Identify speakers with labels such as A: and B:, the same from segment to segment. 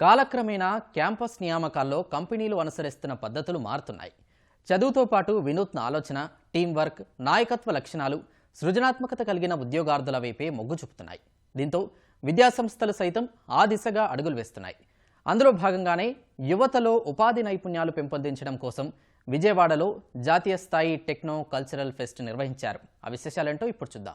A: కాలక్రమేణా క్యాంపస్ నియామకాల్లో కంపెనీలు అనుసరిస్తున్న పద్ధతులు మారుతున్నాయి. చదువుతో పాటు వినూత్న ఆలోచన టీం వర్క్ నాయకత్వ లక్షణాలు సృజనాత్మకత కలిగిన ఉద్యోగార్థుల వైపే మొగ్గు చూపుతున్నాయి. దీంతో విద్యాసంస్థలు సైతం ఆ దిశగా అడుగులు వేస్తున్నాయి. అందులో భాగంగానే యువతలో ఉపాధి నైపుణ్యాలు పెంపొందించడం కోసం విజయవాడలో జాతీయ స్థాయి టెక్నో కల్చరల్ ఫెస్ట్ నిర్వహించారు. ఆ విశేషాలేంటో ఇప్పుడు చూద్దాం.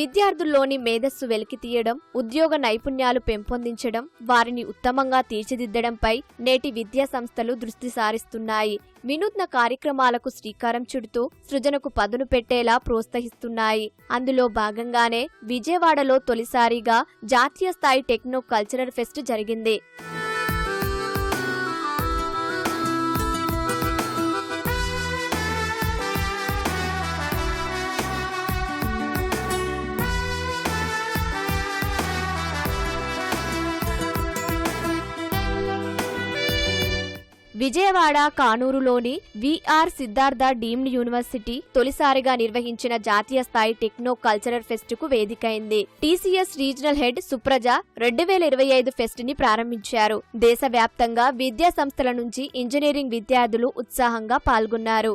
B: విద్యార్థుల్లోని మేధస్సు వెలికితీయడం ఉద్యోగ నైపుణ్యాలు పెంపొందించడం వారిని ఉత్తమంగా తీర్చిదిద్దడంపై నేటి విద్యా సంస్థలు దృష్టి సారిస్తున్నాయి. వినూత్న కార్యక్రమాలకు శ్రీకారం చుడుతూ సృజనకు పదును పెట్టేలా ప్రోత్సహిస్తున్నాయి. అందులో భాగంగానే విజయవాడలో తొలిసారిగా జాతీయ స్థాయి టెక్నో కల్చరల్ ఫెస్ట్ జరిగింది. విజయవాడ కానూరులోని విఆర్ సిద్ధార్థ డీమ్డ్ యూనివర్సిటీ తొలిసారిగా నిర్వహించిన జాతీయ స్థాయి టెక్నో కల్చరల్ ఫెస్ట్కు వేదికైంది. టీసీఎస్ రీజనల్ హెడ్ సుప్రజ రెండు వేల ఇరవై ఐదు ఫెస్ట్ని ప్రారంభించారు. దేశవ్యాప్తంగా విద్యా సంస్థల నుంచి ఇంజనీరింగ్ విద్యార్థులు ఉత్సాహంగా పాల్గొన్నారు.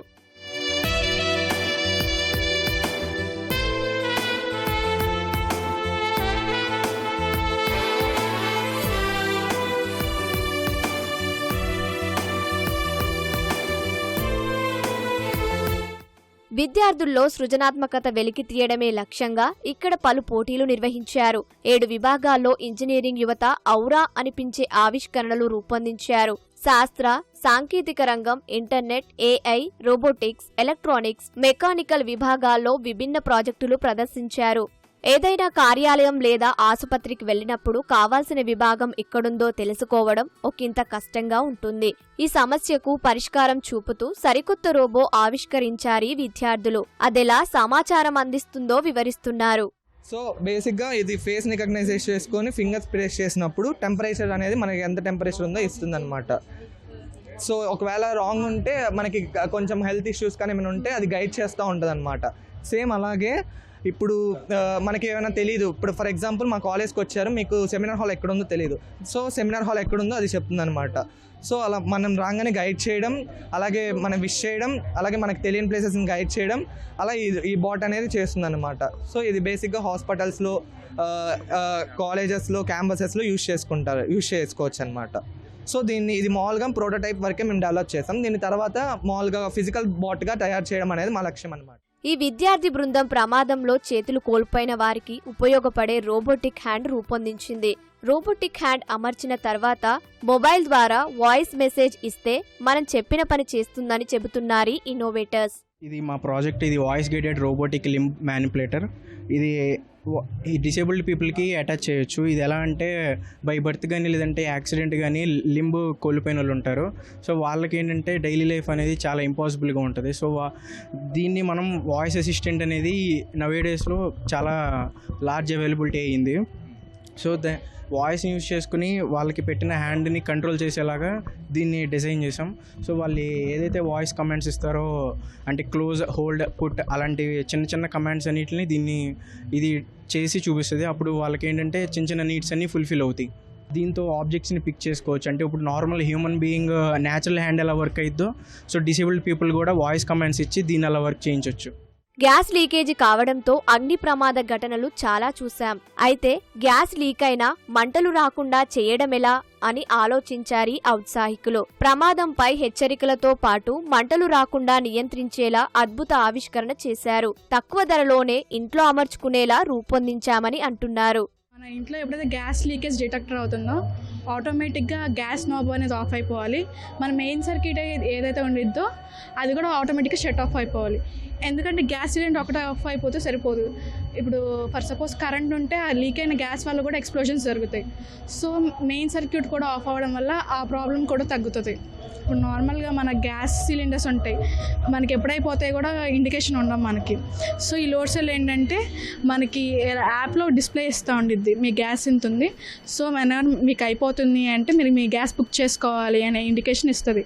B: విద్యార్థుల్లో సృజనాత్మకత వెలికి తీయడమే లక్ష్యంగా ఇక్కడ పలు పోటీలు నిర్వహించారు. ఏడు విభాగాల్లో ఇంజనీరింగ్ యువత ఔరా అనిపించే ఆవిష్కరణలు రూపొందించారు. శాస్త్ర సాంకేతిక రంగం internet AI robotics electronics mechanical విభాగాల్లో విభిన్న ప్రాజెక్టులు ప్రదర్శించారు. ఏదైనా కార్యాలయం లేదా ఆసుపత్రికి వెళ్ళినప్పుడు కావాల్సిన విభాగం ఎక్కడుందో తెలుసుకోవడం ఒకంత కష్టంగా ఉంటుంది. ఈ సమస్యకు పరిష్కారం చూపుతూ సరికొత్త రోబో ఆవిష్కరించారు విద్యార్థులు. అదెలా సమాచారం అందిస్తుందో వివరిస్తున్నారు.
C: సో బేసిక్గా ఇది ఫేస్ రికగ్నైజ్ చేసుకొని ఫింగర్స్ ప్రెస్ చేసినప్పుడు టెంపరేచర్ అనేది మనకి ఎంత టెంపరేచర్ ఉందో ఇస్తుంది అనమాట సో ఒకవేళ రాంగ్ ఉంటే మనకి కొంచెం హెల్త్ ఇష్యూస్ కానీ ఏమైనా ఉంటే అది గైడ్ చేస్తూ ఉంటుంది అనమాట సేమ్ అలాగే ఇప్పుడు మనకి ఏమైనా తెలియదు ఇప్పుడు ఫర్ ఎగ్జాంపుల్ మా కాలేజ్కి వచ్చారు మీకు సెమినార్ హాల్ ఎక్కడ ఉందో తెలియదు సో సెమినార్ హాల్ ఎక్కడుందో అది చెప్తుంది అనమాట సో అలా మనం రాగానే గైడ్ చేయడం అలాగే మనం విష్ చేయడం అలాగే మనకు తెలియని ప్లేసెస్ని గైడ్ చేయడం అలా ఈ ఈ బాట్ అనేది చేస్తుంది అనమాట సో ఇది బేసిక్గా హాస్పిటల్స్లో కాలేజెస్లో క్యాంపసెస్లో యూస్ చేసుకుంటారు యూస్ చేసుకోవచ్చు అనమాట సో దీన్ని ఇది మామూలుగా ప్రోటోటైప్ వరకే మేము డెవలప్ చేస్తాం. దీని తర్వాత మామూలుగా ఫిజికల్ బాట్గా తయారు చేయడం అనేది మా లక్ష్యం అనమాట
B: ఈ విద్యార్థి బృందం ప్రమాదంలో చేతులు కోల్పోయిన వారికి ఉపయోగపడే రోబోటిక్ హ్యాండ్ రూపొందించింది. రోబోటిక్ హ్యాండ్ అమర్చిన తర్వాత మొబైల్ ద్వారా వాయిస్ మెసేజ్ ఇస్తే మనం చెప్పిన పని చేస్తుందని చెబుతున్నారు ఇన్నోవేటర్స్.
D: ఇది మా ప్రాజెక్ట్ ఇది voice guided robotic limb manipulator ఇది ఈ డిసేబుల్డ్ పీపుల్కి అటాచ్ చేయొచ్చు. ఇది ఎలా అంటే బై బర్త్ కానీ లేదంటే యాక్సిడెంట్ కానీ లింబ్ కోల్పోయిన వాళ్ళు ఉంటారు. సో వాళ్ళకి ఏంటంటే డైలీ లైఫ్ అనేది చాలా ఇంపాసిబుల్గా ఉంటుంది. సో దీన్ని మనం వాయిస్ అసిస్టెంట్ అనేది నవే డేస్లో చాలా లార్జ్ అవైలబిలిటీ అయ్యింది. సో ద వాయిస్ని యూజ్ చేసుకుని వాళ్ళకి పెట్టిన హ్యాండ్ని కంట్రోల్ చేసేలాగా దీన్ని డిజైన్ చేసాం. సో వాళ్ళు ఏదైతే వాయిస్ కమాండ్స్ ఇస్తారో అంటే క్లోజ్ హోల్డ్ పుట్ అలాంటివి చిన్న చిన్న కమాండ్స్ అన్నిటిని దీన్ని ఇది చేసి చూపిస్తుంది. అప్పుడు వాళ్ళకి ఏంటంటే చిన్న చిన్న నీడ్స్ అన్నీ ఫుల్ఫిల్ అవుతాయి. దీంతో ఆబ్జెక్ట్స్ని పిక్ చేసుకోవచ్చు. అంటే ఇప్పుడు normal human being natural hand ఎలా వర్క్ అయిద్దో సో డిసేబుల్డ్ పీపుల్ కూడా వాయిస్ కమాండ్స్ ఇచ్చి దీన్ని అలా వర్క్ చేయించవచ్చు
B: గ్యాస్ లీకేజీ కావడంతో అగ్ని ప్రమాద ఘటనలు చాలా చూశాం. అయితే గ్యాస్ లీక్ అయినా మంటలు రాకుండా చేయడమెలా అని ఆలోచించారు ఔత్సాహికులు. ప్రమాదంపై హెచ్చరికలతో పాటు మంటలు రాకుండా నియంత్రించేలా అద్భుత ఆవిష్కరణ చేశారు. తక్కువ ధరలోనే ఇంట్లో అమర్చుకునేలా రూపొందించామని అంటున్నారు.
E: మన ఇంట్లో ఎప్పుడైతే గ్యాస్ లీకేజ్ డిటెక్టర్ అవుతుందో ఆటోమేటిక్గా గ్యాస్ నాబ్ అనేది ఆఫ్ అయిపోవాలి. మన మెయిన్ సర్క్యూట్ ఏదైతే ఉండిద్దో అది కూడా ఆటోమేటిక్గా షట్ ఆఫ్ అయిపోవాలి. ఎందుకంటే గ్యాస్ సిలిండర్ ఒకటే ఆఫ్ అయిపోతే సరిపోదు. ఇప్పుడు ఫర్ సపోజ్ కరెంట్ ఉంటే ఆ లీక్ అయిన గ్యాస్ వల్ల కూడా ఎక్స్ప్లోజన్స్ జరుగుతాయి. సో మెయిన్ సర్క్యూట్ కూడా ఆఫ్ అవ్వడం వల్ల ఆ ప్రాబ్లం కూడా తగ్గుతుంది. ఇప్పుడు నార్మల్గా మన గ్యాస్ సిలిండర్స్ ఉంటాయి మనకి ఎప్పుడైపోతాయి కూడా ఇండికేషన్ ఉండవు మనకి. సో ఈ లోడ్ సెల్ ఏంటంటే మనకి యాప్లో డిస్ప్లే ఇస్తూ ఉండిద్ది మీ గ్యాస్ ఇంత ఉంది సో మన మీకు అయిపోతుంది అంటే మీరు మీ గ్యాస్ బుక్ చేసుకోవాలి అనే ఇండికేషన్ ఇస్తుంది.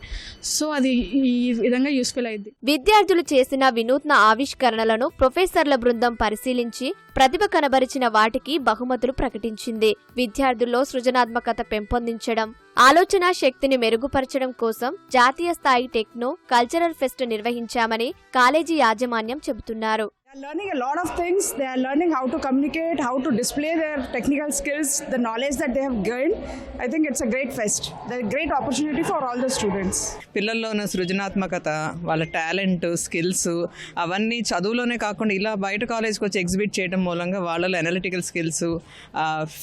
E: సో అది ఈ విధంగా యూస్ఫుల్ అయింది
B: విద్యార్థులు చేసిన వినూత్న ఆవిష్కరణలను ప్రొఫెసర్ల బృందం పరిశీలించి ప్రతిభ కనబరిచిన వాటికి బహుమతులు ప్రకటించింది. విద్యార్థుల్లో సృజనాత్మకత పెంపొందించడం. ఆలోచన శక్తిని మెరుగుపరచడం కోసం జాతీయ స్థాయి టెక్నో కల్చరల్ ఫెస్ట్ నిర్వహించామని కాలేజీ యాజమాన్యం చెబుతున్నారు
F: They are learning a lot of things. They are learning how to communicate, how to display their technical skills, the knowledge that they have gained. I think it's a great fest. The great opportunity for all the students.
G: పిల్లల్లో ఉన్న సృజనాత్మకత వాళ్ళ talent skills అవన్నీ చదువులోనే కాకుండా ఇలా బయట కాలేజ్కి వచ్చి ఎగ్జిబిట్ చేయడం మూలంగా వాళ్ళలో అనలిటికల్ స్కిల్స్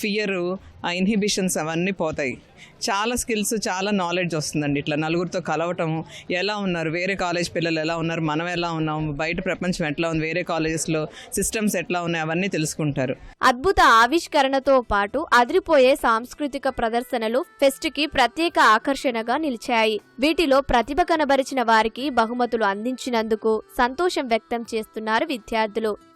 G: ఫియర్ ఇన్హిబిషన్స్ అవన్నీ పోతాయి చాలా స్కిల్స్ చాలా నాలెడ్జ్ వస్తుందండి. ఇట్లా నలుగురితో కలవటం ఎలా ఉన్నారు? వేరే కాలేజ్ పిల్లలు ఎలా ఉన్నారు? మనం ఎలా ఉన్నాం? బయట ప్రపంచం ఎట్లా ఉంది? వేరే కాలేజెస్లో సిస్టమ్స్ ఎట్లా ఉన్నాయి? అవన్నీ తెలుసుకుంటారు.
B: అద్భుత ఆవిష్కరణతో పాటు అదిరిపోయే సాంస్కృతిక ప్రదర్శనలు ఫెస్ట్కి ప్రత్యేక ఆకర్షణగా నిలిచాయి. వీటిలో ప్రతిభ కనబరిచిన వారికి బహుమతులు అందించినందుకు సంతోషం వ్యక్తం చేస్తున్నారు విద్యార్థులు.